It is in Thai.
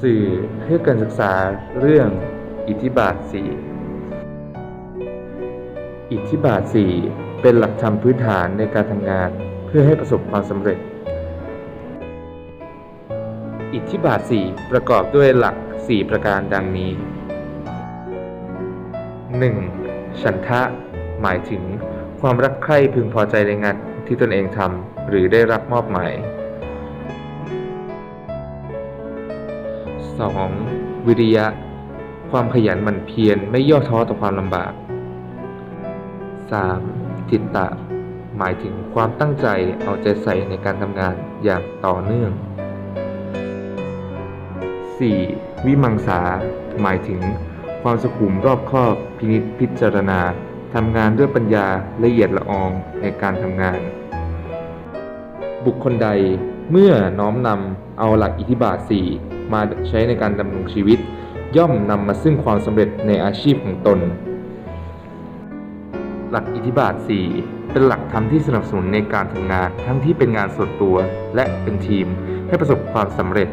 สื่อให้การศึกษาเรื่องอิทธิบาท 4 อิทธิบาท 4 เป็นหลักธรรมพื้นฐานในการทำงานเพื่อให้ประสบความสำเร็จ อิทธิบาท 4 ประกอบด้วยหลัก 4 ประการดังนี้ 1. ฉันทะ หมายถึงความรักใคร่พึงพอใจในงานที่ตนเองทำหรือได้รับมอบหมาย 2. วิริยะ ความขยันหมั่นเพียรไม่ย่อท้อต่อความลำบาก 3. จิตตะ หมายถึงความตั้งใจเอาใจใส่ในการทำงานอย่างต่อเนื่อง 4. วิมังสา หมายถึงความสุขุมรอบคอบพินิจพิจารณาทำงานด้วยปัญญาละเอียดละอองในการทำงาน บุคคลใดเมื่อน้อมนำเอาหลักอิทธิบาท 4 มาใช้ในการดำรงชีวิต ย่อมนำมาซึ่งความสำเร็จในอาชีพของตน หลักอิทธิบาท 4 เป็นหลักธรรมที่สนับสนุนในการทำงานทั้งที่เป็นงานส่วนตัวและเป็นทีมให้ประสบความสำเร็จ